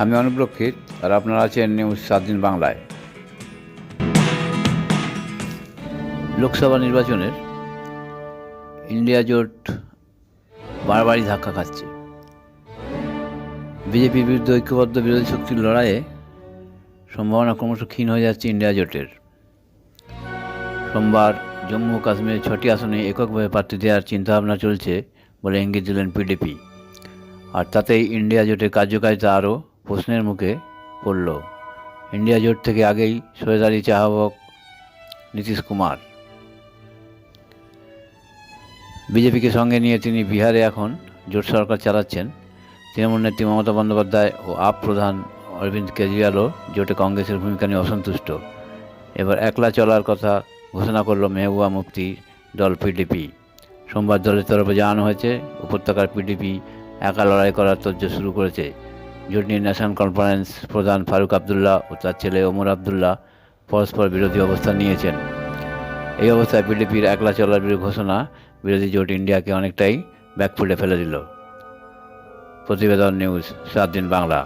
আমি অনুপ্রক্ষিত আর আপনারা আছেন নিউজ সাত দিন বাংলায়। লোকসভা নির্বাচনের ইন্ডিয়া জোট বারবারই ধাক্কা খাচ্ছে। বিজেপির বিরুদ্ধে ঐক্যবদ্ধ বিরোধী শক্তির লড়াইয়ে সম্ভাবনা ক্রমশ ক্ষীণ হয়ে যাচ্ছে ইন্ডিয়া জোটের। সোমবার জম্মু কাশ্মীরের ছটি আসনে এককভাবে প্রার্থী দেওয়ার চিন্তাভাবনা চলছে বলে ইঙ্গিত দিলেন পিডিপি। আর তাতেই ইন্ডিয়া জোটের কার্যকারিতা আরও প্রশ্নের মুখে পড়ল, ইন্ডিয়া জোট থেকে আগেই সরে দাঁড়িয়েছে আহ্বায়ক নীতিশ কুমার। বিজেপিকে সঙ্গে নিয়ে তিনি বিহারে এখন জোট সরকার চালাচ্ছেন। তৃণমূল নেত্রী মমতা বন্দ্যোপাধ্যায় ও আপ প্রধান অরবিন্দ কেজরিওয়ালও জোটে কংগ্রেসের ভূমিকা নিয়ে অসন্তুষ্ট। এবার একলা চলার কথা ঘোষণা করল মেহবুবা মুফতি দল পিডিপি। সোমবার দলের তরফে জানানো হয়েছে, উপত্যকার পিডিপি একা লড়াই করার তর্জ শুরু করেছে। জোট নিয়ে ন্যাশনাল কনফারেন্স প্রধান ফারুক আবদুল্লাহ ও তার ছেলে ওমর আবদুল্লাহ পরস্পর বিরোধী অবস্থান নিয়েছেন। এই অবস্থায় পিডিপির একলা চলার বিরুদ্ধে ঘোষণা বিরোধী জোট ইন্ডিয়াকে অনেকটাই ব্যাকফুটে ফেলে দিল। প্রতিবেদন নিউজ, সাত দিন বাংলা।